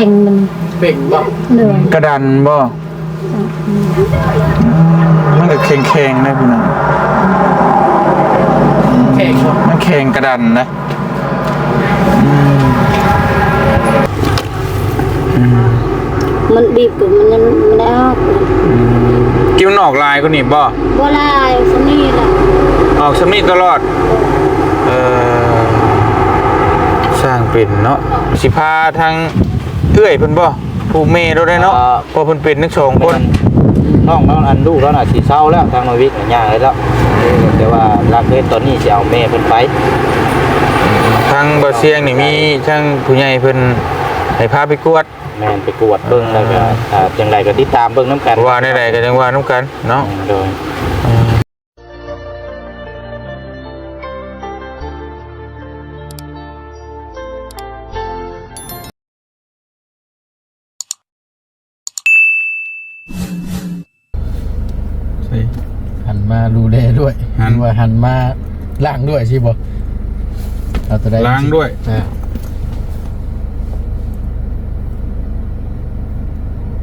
ข่งมันเบ่งบ่เหนื่อยกระดันบ่มันก็แข็งๆนะพี่น้องแข่งบ่มันแข็งกระดันนะมันบีบกับมันยังมันได้ออกกิ้วนอกลายก็นี่บ่บ่ลายสนี่แหละออกสำนีตลอด เออสร้างเป็นเนาะสิพาทาง เอื้อยเพิ่นบ่ผู้เมย์เราได้เนาะเพอเพิ่นเป็นทั้งสองคนน้องน้องอันลูกแล้วน่ะสิเศร้าแล้วทางนวิทย์ย่างเลยแล้วเออแต่ว่ารักเฮ็ดตอนนี้สิเอาแม่เพิ่นไปทางบ่เสียงนี่มีทางผู้ใหญ่เพิ่นให้พาไปกวดแม่นไปกวดเบิ่งแล้วก็อ่าจังไดก็ติดตามเบิ่งนํกันว่าได้ใดก็จังว่านํกันเนาะโดยหันม ดูแลด้วยหันว่าหันมาล้างด้วยใช่บ่เราจะได้ล้างด้วย อ่า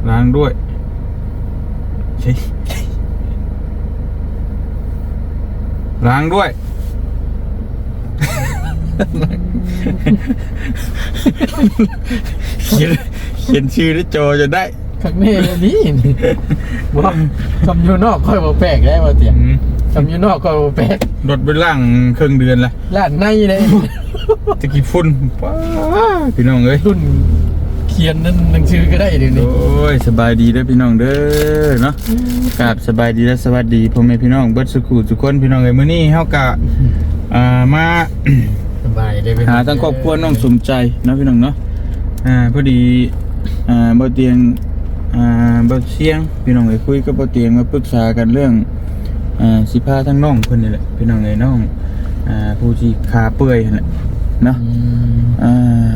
ล้างด้วยใช่ล้างด้วย เขียนเขียนชื่อได้โจจะได้ ข้างนี้นี่นี่ว่าคำอยูนอกค่อยบ่แปลกได้บ่เตียคำอยูนอกก็บ่แปลกรถไปล่างครึ่งเดือนละล้านในเลยตะกี้ฝุ่นป้าพี่น้องเอ้ย รุ่นเขียนนั่นหนังสือก็ได้เดี๋ยวนี้ โอ้ยสบายดีเด้อพี่น้องเด้อเนาะกราบสบายดีและสวัสดีพ่อแม่พี่น้องเบิดสุขุทุกคนพี่น้องเอ้ยมื้อนี้เฮากะอ่ามา สบายเลยเป็นหาทั้งครอบครัวน้องสมใจเนาะพี่น้องเนาะอ่าพอดีอ่าบ่เตียง อ่าบ่เสียงพี่น้องเอ้ยคุยกับบ่เตียงมาปรึกษากันเรื่องอ่าสิพาทั้งน้องเพิ่นนี่แหละพี่น้องเอ้ยน้องอ่าผู้ที่ขาเปื่อยนั่นแหละเนาะอ่า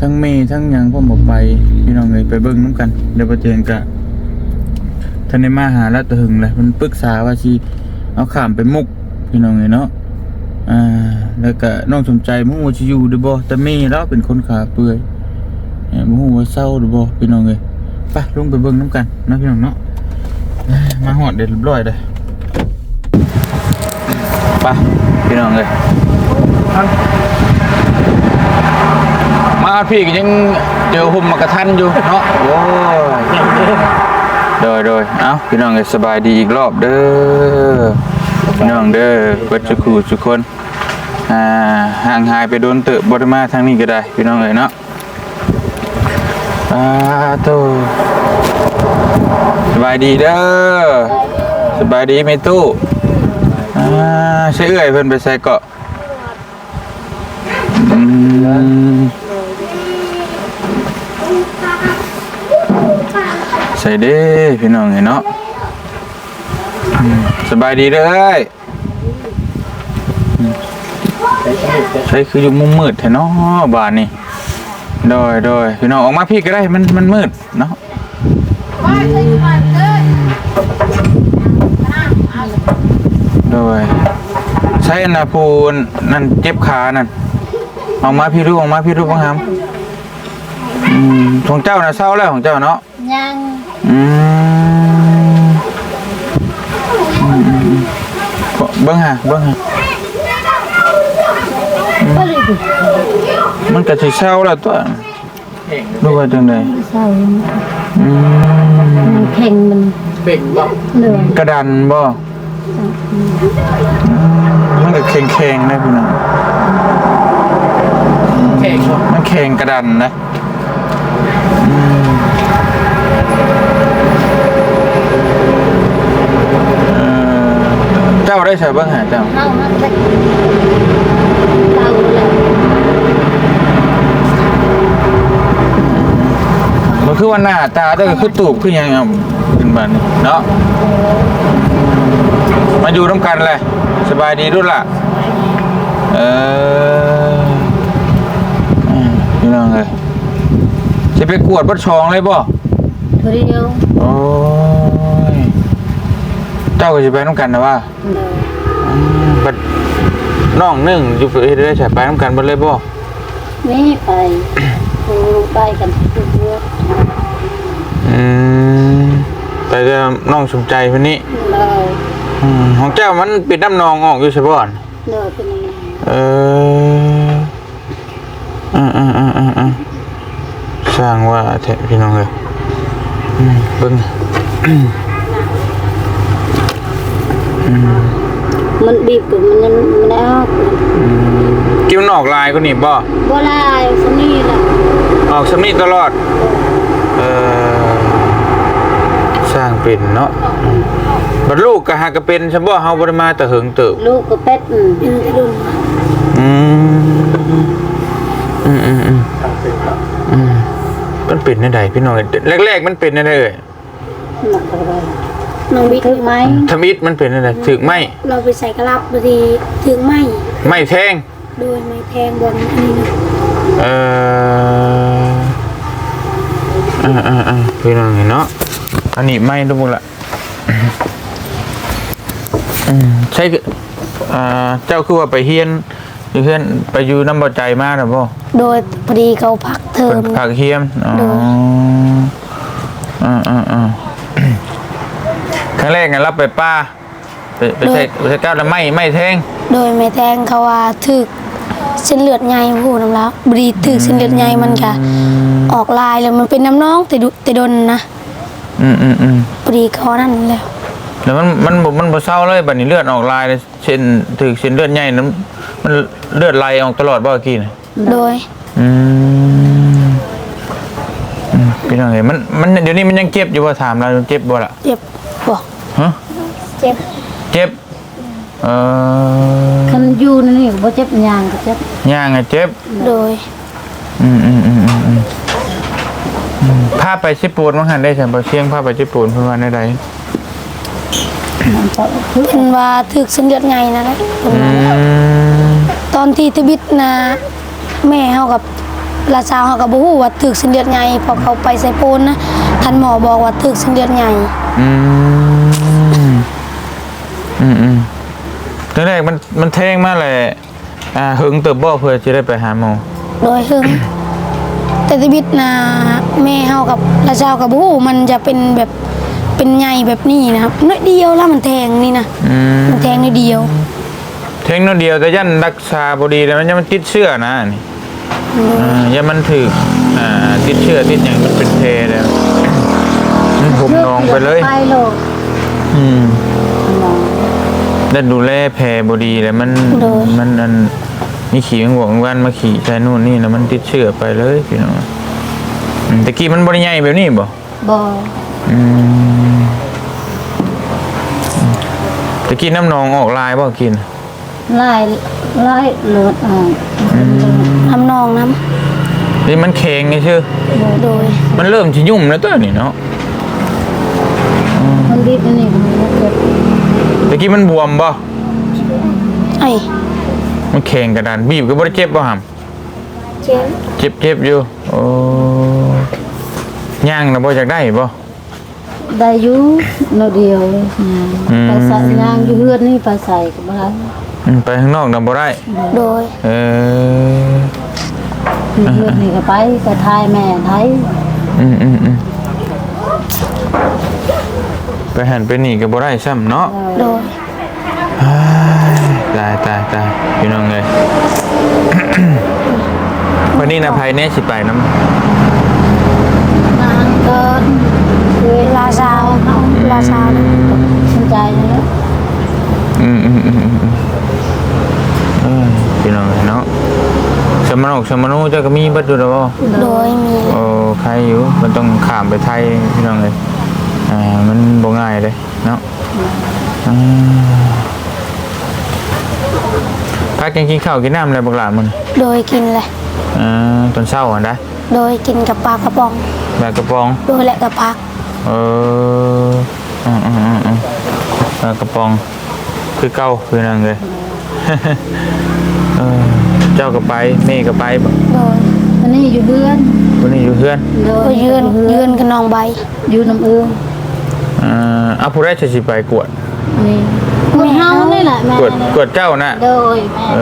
ทั้งเมย์ทั้งหยังพ่อบอไปพี่น้องเลยไปเบิ่งน้ำกันเดี๋ยวประเจนกะท่านได้มาหาล้วตะหึงเลยมันปรึกษาว่าสิเอาขามไปมุกพี่น้องเลยเนาะอ่าแล้วก็น้องสมใจมุ่งว่าจะอยู่หรือบ่แต่เมย์แล้วเป็นคนขาเปื่อย เอ่อมุ่งว่าเศร้าหรือบ่พี่น้องเลยไปลงไปเบิ่งน้ำกันนะพี่น้องเนาะมาหอดเด็ดร้อยเลยไปพี่น้องเลยมาพี่ก็ยังเจอหุ่มมากระทันอยู่เนาะโอ้ยโดยโดยเอ้าพี่น้องก็สบายดีอีกรอบเด้อพี่น้องเด้อเบิดสุขูทุกคนอ่าห่างหายไปโดนเตะบไดมาทางนี้ก็ได้ พี่น้องเอ้ยเนาะ อ่าโตสบายดีเด้อสบายดีไหมตู้อ่าใช่เอื้อยเพิ่นไปใส่เกาะอืมใส่เด้พี่น้องเห็นเนาะอืมสบายดีเด้อเอ้ยใช่คืออยู่มุมมืดแท้เนาะบ้านนี่ โดยโดยพี่น้องออกมาพี่ก็ได้มันมันมืดเนาะโดยใช่นะพูนนั่นเจ็บขานั่นออกมาพี่รูออกมาพี่รูบ้างครับอืมของเจ้านะเศร้าแล้วของเจ้าเนาะยังอืมอืมเบิ้งฮะเบิ้งฮะบ่เลยดิ มันก็สิเศร้าแล้วตัวรู้ว่าจังไดเศร้าอืมมันแข่งมันเบ่งบ่เหนื่อยกระดันบ่อืมมันก็แข็งๆนะพี่น้องแข่งบ่มันแข็งกระดันนะอืมเอ่อเจ้าได้ใส่เบิ้งหาเจ้า คือว่าหน้าตาแต่ก็คือตูบคือหยังอะเป็นแบบนี้เนาะมาอยู่ร่วมกันเลยสบายดีด้วยล่ะเอออืมพี่น้องเลยจะไปกวดบัดชองเลยบ่ผู้เดียวโอ้ยเจ้าก็จะไปน้ำกันนะว่าเลยอืมบัดน้องหนึ่งอยู่ไปเฮ็ดได้ใช่ไปน้ำกันบัดเลยบ่ไม่ไปผู้ไปกันเพื่อน อืมไปเรื่องน้องสมใจคนนี้เลยอืมของเจ้ามันปิดน้ำนองออกอยู่ใช่ป่ะเลยเป็นยังไงเอออ่าอ่าอ่าอ่าอ่าสร้างว่าแท้พี่น้องเลยอืมเบิ้งมันบีบกับมันยังมันได้ออกกิ้วนออกลายก็นี่บ่บ่ลายสนี่แหละออกสมีตลอด เออ สร้างเป็นเนาะบัดลูกก็หากะเป็นใช่บ่เฮาบ่ได้มาแต่เหิงเติบลูกก็เป็ดอืมเป็นกระดุมอืมอืมอืมอืมอืมมันเป็นได้ใดพี่น้องแรกๆมันเป็นได้เอ่ยหนักอะไรน้องบีถึงไหมทมิดมันเป็นได้ใดถึกไหมเราไปใส่กระลับบางทีถึงไหมไม่แทงโดยไม่แทงบนอันนี้นะเอออ่าอ่าอ่าพี่น้องเห็นเนาะ อันนี้ไม่ทุกคนละอืมใช่คืออ่าเจ้าคือว่าไปเฮียนอยู่เฮียนไปอยู่น้ำบ่ใจมากหรือเปล่าโดยพอดีเขาพักเทอมผักเฮียมอ๋อโดยอ่าอ่าอ่าครั้งแรกไงรับไปป้าไปไปใช้ไปใช้ก้าวแล้วไม่ไม่แทง โดยไม่แทงเขาว่าถึกเส้นเลือดใหญ่พูดน้ำแล้วบรีถึกเส้นเลือดใหญ่มันก็ออกลายเลยมันเป็นน้ำน้องแต่ดุแต่ดนนะ อืมอืมอืมพอดีเขานั่นแล้ว แล้วมันมันบ่มันบ่เศร้าเลยบัดนี้เลือดออกลายเลยเส้นถึกเส้นเลือดใหญ่นั้นมันเลือดไหลออกตลอดบ่กี้น่ะ โดย อืมอืมพี่น้องเอ้ยมันมันเดี๋ยวนี้มันยังเจ็บอยู่บ่ถามเราเจ็บบ่ล่ะเจ็บบอกฮะเจ็บเจ็บเอ่อคันอยู่นั่นนี่ก็บ่เจ็บยางก็เจ็บย่างอะเจ็บ โดย อืมอืมอืมอืมอืม อืมพาไปญี่ปุ่นมั้งหันได้ฉันบ่เชียงพาไปญี่ปุ่นเพิ่นว่าได้ใดมันก็คือเป็นว่าถึกเส้นเลือดใหญ่นั่นแหละเพิ่นอืว่ามตอนที่ทบิดนะแม่เฮากับราชาวเฮากับบ่ฮู้ว่าถึกเส้นเลือดใหญ่พอเขาไปใส่โพนนะท่านหมอบอกว่าถึกเส้นเลือดใหญ่อืมอืมอืมตอนแรกมันมันแทงมาเลยอ่าหึงเติบบ่เพื่อจะได้ไปหาหมอโดยหึงแต่ทบิดนะ แม่เฮากับราชาวกับบ่ฮู้มันจะเป็นแบบเป็นใหญ่แบบนี้นะครับน้อยเดียวแล้วมันแทงนี่นะอืมมันแทงนิดเดียวแทงนิดเดียวแต่ยันรักษาบ่ดีแล้วมันยังมันติดเชื้อนะนี่อ่ายันมันถึกอ่าติดเชื้อติดหยังมันเป็นเพแล้วมันผมนองไปเลย ไปโลดอืมน้องได้ดูแลแผลบดีแล้วมันโดยมันอันมีขี่มันบอกวันมาขี่ใช้นู่นนี่แล้วมันติดเชื้อไปเลยพี่น้องอืม ตะกี้มันบริใหญ่แบบนี้บ่บ่อืมตะกี้น้ำนองออกลายบ่กินไล่ไล่เลือดออกน้ำนองน้นี่มันแข็งไงชื่อำโดยมันเริ่มสิยุ่มแล้วตัวนี่เนาะมันบีบอันนี่มันบ่เจ็บตะกี้มันบวมบ่ ไอ้มันแข็งกระดานบีบก็บ่ได้เจ็บบ่หำเจ็บเจ็บเจ็บอยู่โอ้ ย่างนะบ่อยากได้บ่ได้อยู่โนเดียวเลยอืมไปใส่ยางอยู่เฮือนนี่ไปใส่ก็บ่ได้อืมไปข้างนอกน่ะบ่ได้ โดยเออ อยู่เฮือนนี่ก็ไปก็ทายแม่ไทยอืมอืมอืมไปหันไปนี่ก็บ่ได้ซ้ำเนาะโดยอ้ายตายตายตายพี่น้องเลย วันนี้นะภัยแน่สิไปน้นางก็คือ ลาซาวลาซาวสนใจแล้วอืมอืมอืมอืมอืมเอ้ยพี่น้องเนาะสมนกสมนุเจ้าก็มีบัดอยู่แล้วบ่โดยมีโอ้ใครอยู่มันต้องข้ามไปไทยพี่น้องเลยอ่ามันบ่ง่ายเลยเนาะอ่าพากันกินข้าวกินน้ำอะไรบักหลานมันโดยกินเลยอ่าตอนเช้าอะนะโดยกินกับปลากระป๋องแบบกระป๋อง โดยและกับพัก เอออืมอืมอืมอืมแบบกระป๋อง คือเก่าคือนั่งเลย เออเจ้าก็ไปแม่ก็ไปบ่โดยอันนี้อยู่เฮือนวันนี้อยู่เพื่อนโดโดยยืนเฮืยืนกับน้องใบอยู่น้ำเอื้องอ่าเอาผู้ได้จะสิไปกวด นี่คนเฮานี่แหละแม่กวดกวดเจ้าน่ะ โดยแม่เอ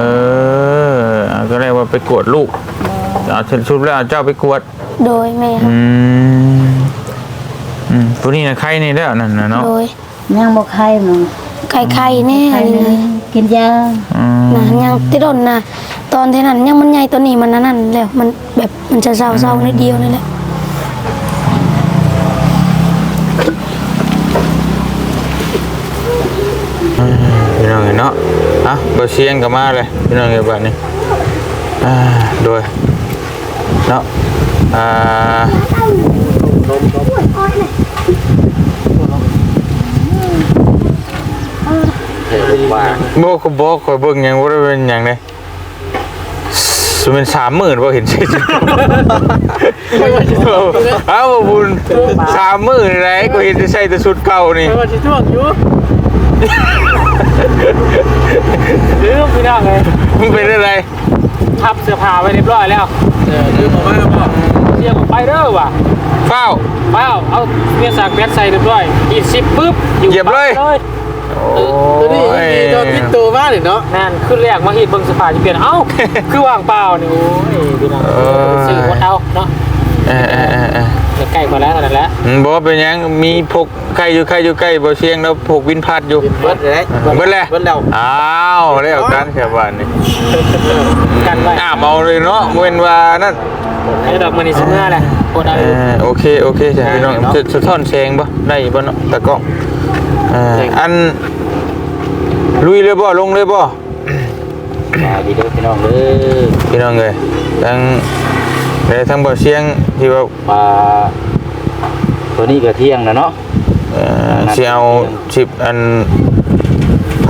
อเอาก็เรียกว่าไปกวดลูกเอาชุดแล้วเอาเจ้าไปกวด โดยแม่ครัอืบม อืมตัวนี้นะใครนี่แล้วนั่นนะเนาะโดยยังบ่ไข้มึงไข่ไข่แน่ไข้นี่นี่นะกินยาอืมนะยังติดดนนะตอนที่นั้นยังมันใหญ่ตัวนี้มันนั่นนั่นแล้วมันแบบมันจะเศร้าๆนิดเดียวนี่แหละพี่น้องเห็นเนาะอะเบอร์เชียงก็มาเลยพี่น้องเห็นแบบนี้อ่าโดยเนาะอ่า ว่าโบกโบกคอยเบิ่งยังว่าเป็นยังเลยสเป็นสามหมื่นพอเห็นใช่ไหมเอ้าบุญสามหมื่นอะไรก็เห็นจะใช่แต่ชุดเก่านี่ไม่ว่าจะช่วงอยู่ลืมพี่น้องเลยมันเป็นอะไรทับเสื้อผ้าไว้เรียบร้อยแล้วเออลืมออกมาบอกเสียงออกไปเด้อว่ะ เฝ้าเปล่าเอาเมียสักแมสใส่เรียบร้อยอีกสิบปุ๊บเหยียบเลย ปั๊โอ้ตัวนี้ยมีตัวติดตัวมากเลยเนาะแม่นขึ้นแรกมาหีดเบิ่งเสื้อผ้าจะเปลี่ยนเอ้า คือว่างเปล่านี่โอ้ยพี่น้องซื้อหมดเอาเนาะเออเออเออเออใกล้มาแล้วนั่นแหละอืมบอกว่าเป็นหยังมีพกใครอยู่ใครอยู่ใกล้บ่เชียงแล้วพกวินพัดอยู่เบิดเลยเบิดเลยเบิดแล้วอ้าวได้เอากันแค่บ้านนี่กันไว้ อ้าวเอาเลยเนาะเว้นว่านั่น ไอ้ดอกมันนี่ซื้อเมื่อแหละกดเอาเออโอเคโอเคจ้ะพี่น้องจะสะท้อนแสงบ่ได้บ่เนาะตะกล้องเอ่ออันลุยเลยบ่ลงเลยบ่มาดีเด้อพี่น้องเด้อพี่น้องเอ้ยทั้งได้ทั้งบ่เชียงที่ว่าปลาตัวนี้ก็เที่ยงนะเนาะ เอ่อสิเอาชิปอันพ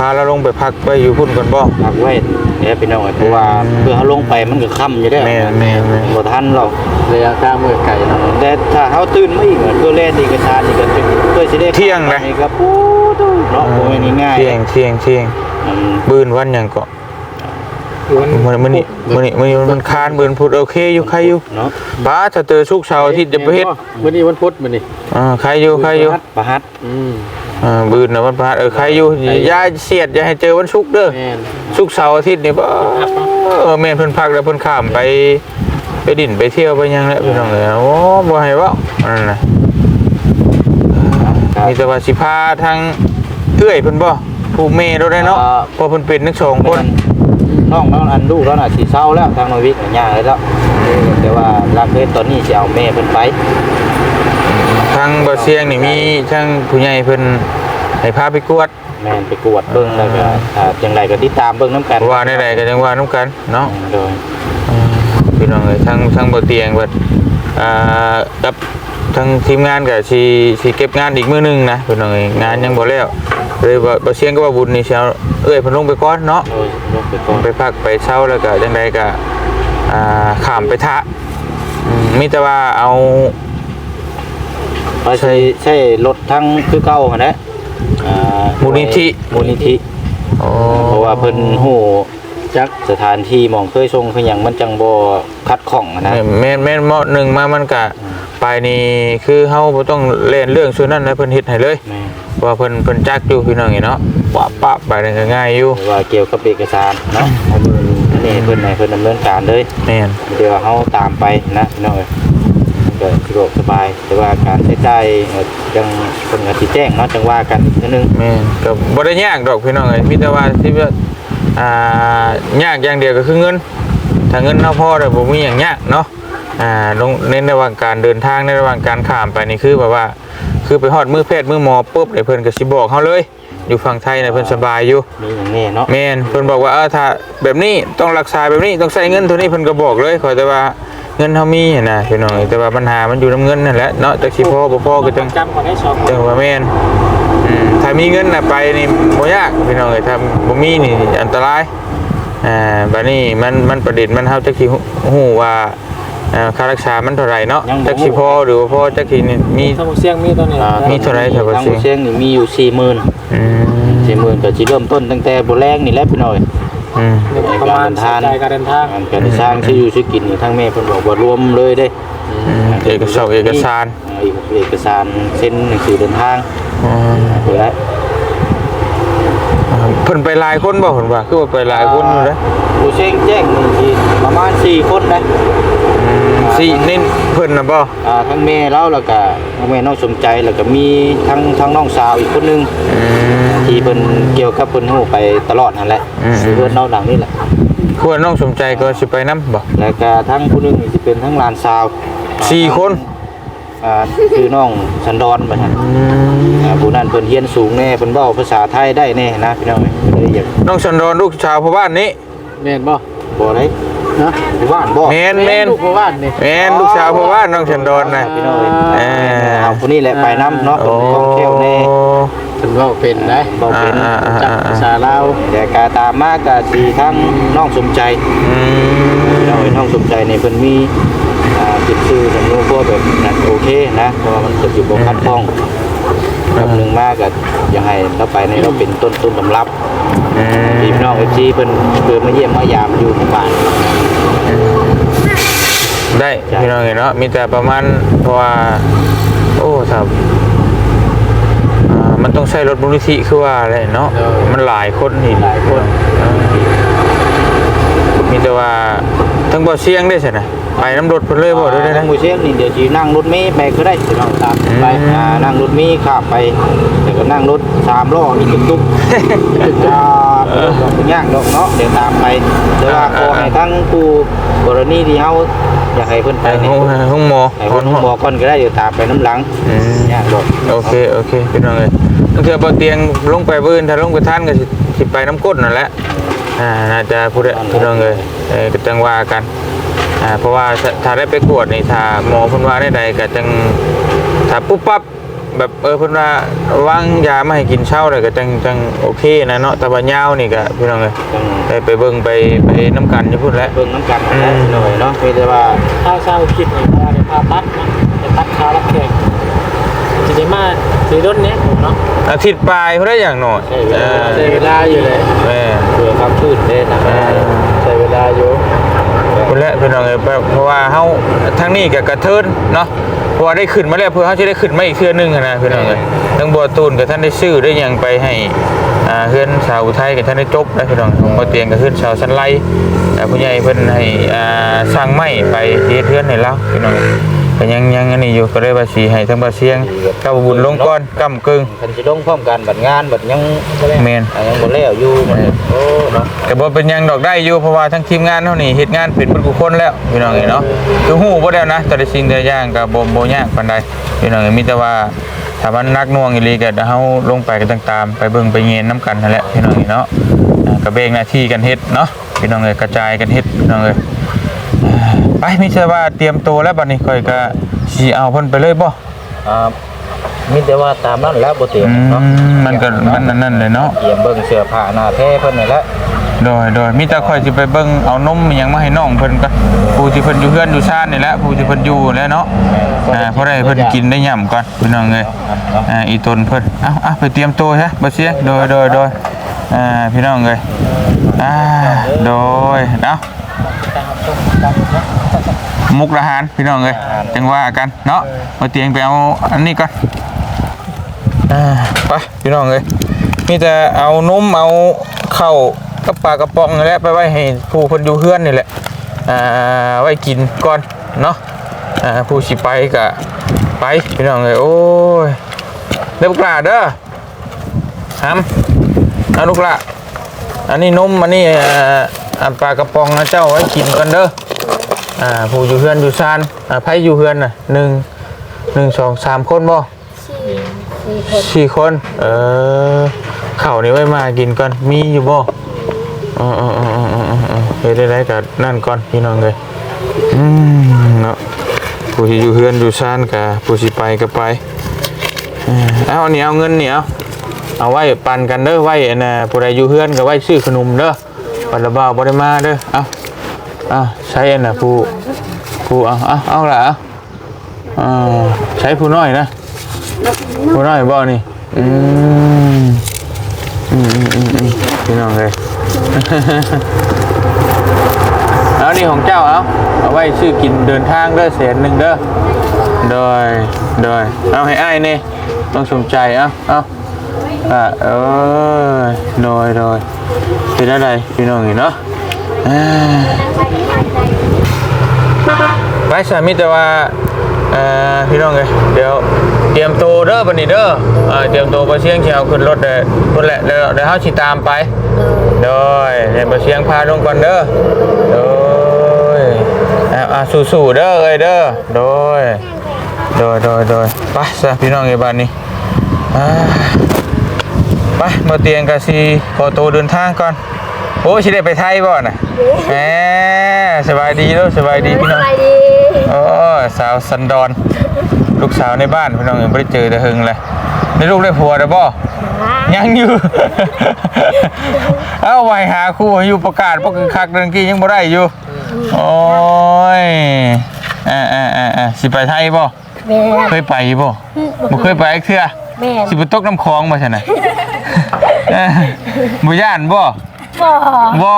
าเราลงไปพักไปอยู่พุ่นก่อนบ่พักไว้เนี่ยพี่น้องเอ้ยเพราะว่าเพื่อเขาลงไปมันก็ค่ำอยู่ได้อแม่นแม่นแม่นบ่ทันหรอกระยะกลางมือไก่เนาะแต่ถ้าเขาตื่นมาอีกเพื่อเล่นเอกสารนี่ก็เป็นเพื่อสิได้เที่ยงนะ นี่ก็ปูดูเนาะโอ้ยนี่ง่ายเที่ยงเที่ยงเที่ยงอืมบืนวันหยังก็มันมันนี่มันนี่มันนี่มันคานบืนพุดโอเคอยู่ใครอยู่เนาะบ้าถ้าเจอสุกร์เสาร์อาทิตย์จะไปเฮ็ดวันนี้วันพุธมันนี่อ่าใครอยู่ใครอยู่ประหัดอืม อ่าบืนนะวันพฤหัสเออใครอยู่อย่าเสียดอย่าให้เจอวันศุกร์เด้อแม่นศุกร์เสาร์อาทิตย์นี่บ่เออแม่นเพิ่นพักแล้วเพิ่นข้ามไป ไปดินไปเที่ยวไปหยังแล้วพี่น้องเอ้ยโอ้บ่ให้เว้าอันนั้นน่ะมีแต่ว่าสิพาทางเอื้อยเพิ่นบ่ผู้แม่เราได้เนาะเพอเพิ่นเป็นทั้งสองคน น้องน้องอันลูกแล้วน่ะสิเศร้าแล้วทางน้อยวิกน่ะย่างเลยแล้วเออแต่ว่ารักเฮ็ดตอนนี้สิเอาแม่เพิ่นไป ทางบ่เสียงนี่มีทางผู้ใหญ่เพิ่นให้พาไปกวด แม่นไปกวดเบิ่งแล้วก็ถ้าจังไดก็ติดตามเบิ่งนํกันว่าในใดก็จังว่านํกันเนาะโดยพี่น้องเอ้ยทั้งทั้งบ่เตียงเบิดอ่ากับทั้งทีมงานก็สิสิเก็บงานอีกมื้อหนึงนะพี่น้องเอ้ยงานยังบ่แล้วเลยบ่บ่เสียงก็ว่าบุญนี่สิเอาเอ้ยเพิ่นลงไปก่อนเนาะโดยลงไปก่อนไปพักไปเช้าแล้วก็จังไดก็อ่าข้ามไปทะอืมมีแต่ว่าเอา ไปใช้ใช้รถทั้งคือเก่าหั่นแหละอ่ามูลนิธิ มูลนิธิ อ๋อเพราะว่าเพิ่นฮู้จักสถานที่หมองเคยส่งคือหยังมันจังบ่คัดข้องอะนะ แม่นแม่นเหมาะหนึ่งมามันก็ไปนี่คือเฮาบ่ต้องเล่นเรื่องส่วนนั้นนะเพิ่นเฮ็ดให้เลยแม่ว่าเพิ่นเพิ่นจักอยู่พี่น้องนี่เนาะปะปะไปนั่นก็ง่ายอยู่หรือว่าเกี่ยวกับเอกสารเนาะเอาเบิ่งอันนี้เพิ่นให้เพิ่นดำเนินการเลยแม่นเดี๋ยวเฮาตามไปนะพี่น้องเอ้ยมัน ก็สะดวกสบาย แต่ว่าการใช้จ่ายเอ่อจังเพิ่นก็สิแจ้งเนาะจังว่ากันอีกเทื่อนึง แม่นก็บ่ได้ยากดอกพี่น้องเอ้ยมีแต่ว่าที่ว่าอ่ายากอย่างเดียวก็คือเงิน ถ้าเงินเฮาพอได้บ่มีหยังยากเนาะอ่าลงในระหว่างการเดินทางในระหว่างการข้ามไปนี่คือแบบว่า คือไปฮอดมือแพทย์มือหมอปุ๊บเดี๋ยวเพิ่นก็สิบอกเฮาเลย อยู่ฝั่งไทยน่ะเพิ่นสบายอยู่ มีอย่างนี้เนาะ แม่นเพิ่นบอกว่าเออถ้าแบบนี้ต้องรักษาแบบนี้ต้องใช้เงินเท่านี้เพิ่นก็บอกเลยขอแต่ว่า เงินเฮามีนะพี่น้องแต่ว่าปัญหามันอยู่นํเงินนั่นแหละเนาะจักสิพอบ่พอก็จัง จำก่อนให้สองจังว่าแม่นอืมถ้ามีเงินน่ะไปนี่บ่ยากพี่น้องเอ้ยถ้าบ่มีนี่อันตราย อ่าบัดนี้มันมันประเด็นมันเฮาจักสิฮู้ว่าเอ่อค่ารักษามันเท่าไหร่เนาะจักสิพอหรือบ่พอจักสินี่มีสมุทรเสียงมีตัวนี้อ่ามี เท่าไหร่แถวบ่ทางเชียงเชียงนี่มีอยู่40,000อืม40,000ก็สิเริ่มต้นตั้งแต่บ่แรงนี่แหละพี่น้อย อืม ประมาณสนใจการเดินทางการการสร้างชื่ออยู่ชื่อกินนี่ทั้งแม่เพิ่นบอกว่ารวมเลยเด้อืมเอกสารเอกสารอ่าเอกเอกสารเส้นหนังสือเดินทางอืมเปิดแล้วเพิ่นไปหลายคนบ่เพิ่นว่าคือว่าไปหลายคนอยู่นะ ผู้เชียงแจ้งนี่สิประมาณ4คนนะอ สิเน้นเพิ่นน่ะบ่อ่าทั้งแม่เราแล้วก็ทั้งแม่น้องสมใจแล้วก็มีทั้งทั้งน้องสาวอีกคนนึงอืมที่เพิ่นเกี่ยวกับเพิ่นฮู้ไปตลอดนั่นแหละอืมเพิ่นเล่าหลังนี่แหละควรน้องสมใจก็สิไปนํบ่แล้วก็ทั้งผู้หนึงนี่สิเป็นทั้งหลานสาวสี่คนอ่าคือน้องสันดอนบัดนั้นอืมอ่าผู้นั้นเพิ่นเรียนสูงแน่เพิ่นเว้าภาษาไทยได้แน่นะพี่น้องเอ้ยเพิ่นเลยอยากน้องชันดอนลูกชาวพ่อบ้านนี้แม่นบ่บ่ได้ นะอยู่บ้านบ่แม่นแม่น ลูกพ่อบ้านนี่แม่นลูกชาวพ่อบ้านน้องชันดอนน่ะพี่น้องเอ้ยเออเอาผู้นี้แหละไปนํเนาะโอ้เพิ่นคล่องแคล่วแน่เพิ่นเว้าเป็นได้บ่เป็นอ่าอ่าจักอ่าภาษาลาวแต่กาตามมากาสีทั้งน้องสมใจอืม น้องน้องสมใจในเพิ่นมีอ่าติดชื่อสำนูพวกแบบนั้นโอเคนะเพราะว่ามันเกิดอยู่บ่คัดข้อง กับหนึ่งมากก็อยังให้เราไปในเราเป็นต้นต้นตำรับอืมพี่น้องเอฟซีเพิ่นเพิ่นมาเยี่ยมมายามอยู่หมู่บ้านได้พี่น้องเห็นเนาะมีแต่ประมาณเพราะว่าโอ้ครับอ่ามันต้องใช้รถมูลนิธิคือว่าอะไรเนาะมันหลายคนนี่หลายคนอ่ามีแต่ว่าทั้งบ่เสียงได้ใช่ไหม ไปน้ำรถเพิ่นเลยบ่ได้ได้นะทั้งมือเชฟนี่เดี๋ยวจีนั่งรถเมล์ไปก็ได้พี่น้องตามไปอืม อ่านั่งรถเมล์ขับไปแต่ก็นั่งรถสามล้อนี่ตุ๊กๆอ่าเป็นเรื่องของยากดอกเนาะเดี๋ยวตามไปแต่ว่าขอให้ทั้งผู้กรณีที่เฮาอยากให้เพิ่นไปไปนี่ห้องห้องหมอให้เพิ่นหมอก่อนก็ได้เดี๋ยวตามไปน้ำหลังอืมยากดอกโอเคโอเคพี่น้องเอ้ยตั้งแต่บ่เตียงลงไปบื้นถ้าลงไปท่านก็สิสิไปน้ำก้นนั่นแหละอ่าน่าจะพูดได้พี่น้องเอ้ยเอ้ยก็จังว่ากัน อ่าเพราะว่าถ้าถ้าได้ไปกวดนี่ถ้าหมอเพิ่นว่าได้ใดก็จังถ้าปุ๊บปั๊บแบบเออเพิ่นว่าวางยามาให้กินเช้าเลยก็จังจังโอเคนะเนาะแต่ว่ายาวนี่ก็พี่น้องเอ้ยจังได้ไปเบิ่งไปไปน้ำกันอยู่พุ่นแหล้ว เบิ่งน้ำกันอืมหน่อยเนาะมีแต่ว่าถ้าเช้าคิดนี่ว่าได้พาตัดเนาะได้ตัดขารับแขกสิได้มาสิรถเนี้ยเนาะอาทิตย์ปลายเพิ่นได้อย่างหน่อยเออใช้เวลาอยู่เลยแม่เพื่อความชื่นเด้นะเออใช้เวลาอยู่ คุณและพี่น้องเอ้ยเพราะว่าเฮาทั้งนี้กับกระเทินเนาะเพราะว่าได้ขึ้นมาแล้วเพื่อเฮาจะได้ขึ้นมาอีกเทื่อนึงอะนะพี่น้องเอ้ยทั้งบัวตูนกับท่านได้ซื้อได้หยังไปให้อ่าเฮือนสาวอุทัยกับท่านได้จบนะพี่น้องของบ่เตียงกับเฮือนสาวสันไลแต่ผู้ใหญ่เพิ่นให้อ่าสร้างไม้ไปเฮ็ดเฮือนให้เราพี่น้อง ก็ยังยังอันนี้อยู่ก็เลยว่าสิให้ทั้งบ่เสียงกับบุญลงก่อนกำกึ่งคันสิลงพร้อมกันบัดงานบัดยังแม่น อ่ายังบ่แล้วอยู่บัดนี้โอ้เนาะก็บ่เป็นหยังดอกได้อยู่เพราะว่าทั้งทีมงานเฮานี่เฮ็ดงานเป็นเบิดทุกคนแล้วพี่น้องเอ้ยเนาะคือฮู้บ่แล้วนะแต่ละสิ่งแต่ละอย่างก็บ่บ่ยากปานใดพี่น้องเอ้ยมีแต่ว่าถ้ามันหนักหน่วงอีหลีก็เฮาลงไปก็ต้องตามไปเบิ่งไปเงียนนํกันนั่นแหละพี่น้องเอ้ยเนาะอ่าก็แบ่งหน้าที่กันเฮ็ดเนาะพี่น้องเอ้ยกระจายกันเฮ็ดพี่น้องเอ้ยอ่า ไปมีเชื่อว่าเตรียมตัวแล้วบัดนี้ค่อยก็สิเอาเพิ่นไปเลยบ่อ่ามีแต่ว่าตามนั้นแล้วบ่เตรียมอืเนาะมมันก็มันนั่นๆเลยเนาะเตรียมเบิ่งเสื้อผ้าหน้าแท้เพิ่นนี่แหละโดยโดยมีแต่ข่อยสิไปเบิ่งเอานมอิหยังมาให้น้องเพิ่นก็ผู้ที่เพิ่นอยู่เฮือนอยู่ชาตินี่แหละผู้ที่เพิ่นอยู่แล้วเนาะอ่าเพราะได้เพิ่นกินได้ย่ํก่อนพี่น้องเอ้ยอ่าอีตนเพิ่นเอ้าเอ้าไปเตรียมตัวซะบ่เสียโดยโดยโดยอ่าพี่น้องเอ้ยอ่าโดยเนาะ มุกดาหารพี่น้องเอ้ยจังว่ากันเนาะเอาเตียงไปเอาอันนี้ก่อนอ่าไปพี่น้องเอ้ยมีแต่เอานมเอาข้าวกับปลากระป๋องนี่แหละไปไว้ให้ผู้เพิ่นอยู่เฮือนนี่แหละอ่าไว้กินก่อนเนาะอ่าผู้สิไปก็ไปพี่น้องเอ้ยโอ้ยเด้อลูกหลาเด้อหำเอาลูกหลาอันนี้นมอันนี้อ่าอันปลากระป๋องนะเจ้าไว้กินกันเด้อ อ่าผู้อยู่เฮือนอยู่ซานอ่าไผอยู่เฮือนน่ะหนึ่งหนึ่งสองสามคนบ่สี่คน เออเข่าวนี่ไว้มากินก่อนมีอยู่บ่อ๋ออ๋ออ๋ออ๋ออ๋ออ๋อเฮ็ดได้ไรกับนั่นก่อนพี่น้องเลยอืมเนาะผู้ที่อยู่เฮือนอยู่ซ่านกับผู้สิไปก็ไปเออเอาอันนี้เอาเงินนี่เอาเอาไว้ปันกันเด้อไว้อันน่ะผู้ใดอยู่เฮือนก็ไว้ซื้อขนมเด้อปันละบ่าวบ่ได้มาเด้อเอาเอาใช้อันน่ะผู้ผู้เอาเอาเอาละเอาอ่าใช้ผู้น้อยนะผู้น้อยบ่นี่อืมอืมอืมอืมอืมพี่น้องเลย เอานี่ของเจ้าเอาเอาไว้ชื่อกินเดินทางเด้อเศษหนึ่งเด้อโดยโดยเอาให้อ้ายนี่ต้องสมใจเอาเอาอะเออโดยโดยเป็นอะไรพี่น้องนี่เนาะ ไปสามิแต่ว่าพี่น้องเอ้ยเดี๋ยวเตรียมตัวเด้อบัดนี้เด้อเตรียมตัวบ่เชียงสิเอาขึ้นรถเด้อพุ่นแหละเดี๋ยวเดี๋ยวเฮาสิตามไปโดยเดี๋ยวบ่เชียงพาลงก่อนเด้อโดยอะอะสู้ๆเด้อเอ้ยเด้อโดยโดยโดยโดยไปซะพี่น้องเอ้ยบัดนี้อ่าไปมาเตียงกะสิขอตัวเดินทางก่อน โอ้สิได้ไปไทยบ่น่ะแหมสบายดีเด้อสบายดีพี่น้อง ไปดีโอ้สาวสันดอน ลูกสาวในบ้านพี่น้องยังไม่ได้เจอแต่หึงเลยได้ลูกได้ผัวได้บ่ยังอยู่ เอ้าไว้หาคู่ให้อยู่ประกาศบ่คือคักเดินกี้ยังบ่ได้อยู่โอ้ยอ่าอ่าอ่าอ่าสิไปไทยบ่แม่เคยไปบ่บ่เคยไปเทื่อแม่สิไปตกน้ำคลองบ่ซั่นน่ะเอ้อบ่ย่านบ่ บ่บ่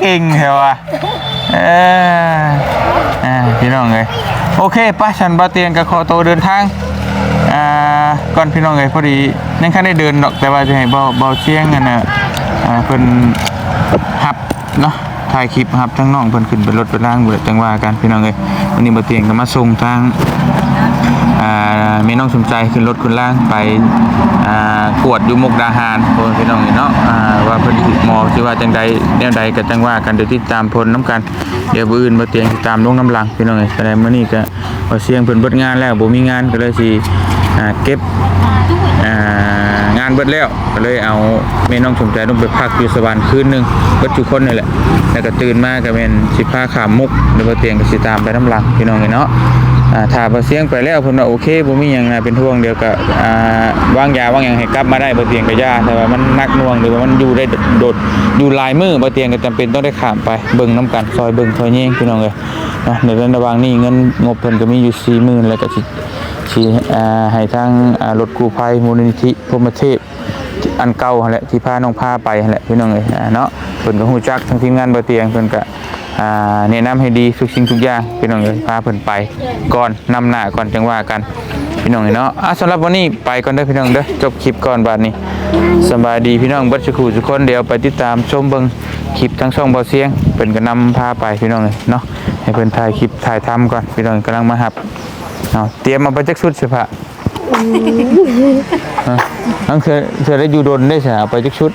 เก่งเหรอวะเอออ่าพี่น้องเลยโอเคป้าฉันบาเตียงกับคอโตวเดินทางอ่าก่อนพี่น้องเลยพอดียังคันได้เดินดอกแต่ว่าจะให้เบาเบาเชียงกันนะอ่าเพิ่นหับเนาะถ่ายคลิปหับทั้งน้องเพิ่นขึ้นไปรถไปล่างเบิดจังว่ากันพี่น้องเลยวันนี้บาเตียงก็มาส่งทาง อ่าแม่น้องสมใจขึ้นรถขึ้นล่างไปกวดอยู่มุกดาหารพนพี่น้องนี่เนาะว่าเพิ่นสิหมอสิว่าจังใดแนวใดก็จังว่ากันเดี๋ยวติดตามผลน้ำกันเดี๋ยวมื้ออื่นมาเตียงติดตามลงน้ำหลังพี่น้องเอ้ยแสดงมื้อนี้ก็เสียงเพิ่นเบิดงานแล้วบ่มีงานก็เลยสิอ่เก็บงานเบิดแล้วก็เลยเอาแม่น้องสมใจลงไปพักอยู่สวรรค์คืนหนึงเบิดทุกคนนี่แหละแล้วก็ตื่นมาก็แม่นสิพาขามมุกเดี๋ยวมาเตียงก็สิตามไปน้ำหลังพี่น้องเอ้เนาะ ถ้าบ่เสียงไปแล้วเพิ่นว่าโอเคบ่มีหยังนะเป็นห่วงเดียวก็อ่าวางยาวางหยังให้กลับมาได้บ่เตียงก็ยาแต่ว่ามันนักหน่วงหรือว่ามันอยู่ได้โดดอยู่หลายมือบ่เตียงก็จำเป็นต้องได้ข้ามไปเบิ่งนํกันซอยเบิ่งซอยแยงพี่น้องเอ้ยเนาะในระหว่างนี้เงินงบเพิ่นก็มีอยู่ 40,000แล้วก็สิสิอ่าให้ทางรถกู้ภัยมูลนิธิพรหมเทพอันเก่าแหละที่พาน้องพาไปแหละพี่น้องเอ้ยเนาะเพิ่นก็ฮู้จักทั้งทีมงานบ่เตียงเพิ่นก็ อ่าแนะนำให้ดีทุกสิ่งทุกอย่างพี่น้องเอ้ยพาเพิ่นไปก่อนนำหน้าก่อนจังว่ากันพี่น้องเอ้ยเนาะอะสำหรับวันนี้ไปก่อนเด้อพี่น้องเด้อจบคลิปก่อนบัดนี้สำบายดีพี่น้องเบิดสุขุทุกคนเดี๋ยวไปติดตามชมเบิ่งคลิปทั้งช่องบ่เสียงเพิ่นก็นำพาไปพี่น้องเอ้ยเนาะให้เพิ่นถ่ายคลิปถ่ายทำก่อนพี่น้องกำลังมาหับเอาเตรียมมาไปจักชุดเสิพะฮะนั่นคือเธอได้อยู่ดนได้ใช่เอาไปจักชุด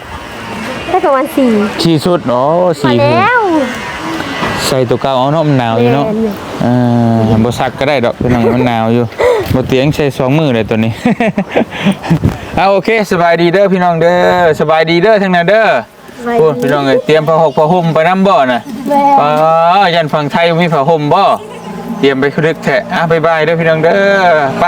ได้ประมาณสี่ชีชุดอ๋อพอสี่ชุดแล้ว ใส่ตัวเก่าเอาเนาะมันหนาวอยู่เนาะแม่นเออบ่ซักก็ได้ดอกพี่น้องมันหนาวอยู่บ่เตียงใช้สองมือเลยตัวนี้เอาโอเคสบายดีเด้อพี่น้องเด้อสบายดีเด้อทั้งนั้นเด้อไปพูดพี่น้องเอ้ยเตรียมผ้าหกผ้าห่มไปน้ำบ่น่ะแม่อ๋อยันฝั่งไทยมีผ้าห่มบ่เตรียมไปคึกแท้อะบ๊ายบายเด้อพี่น้องเด้อไป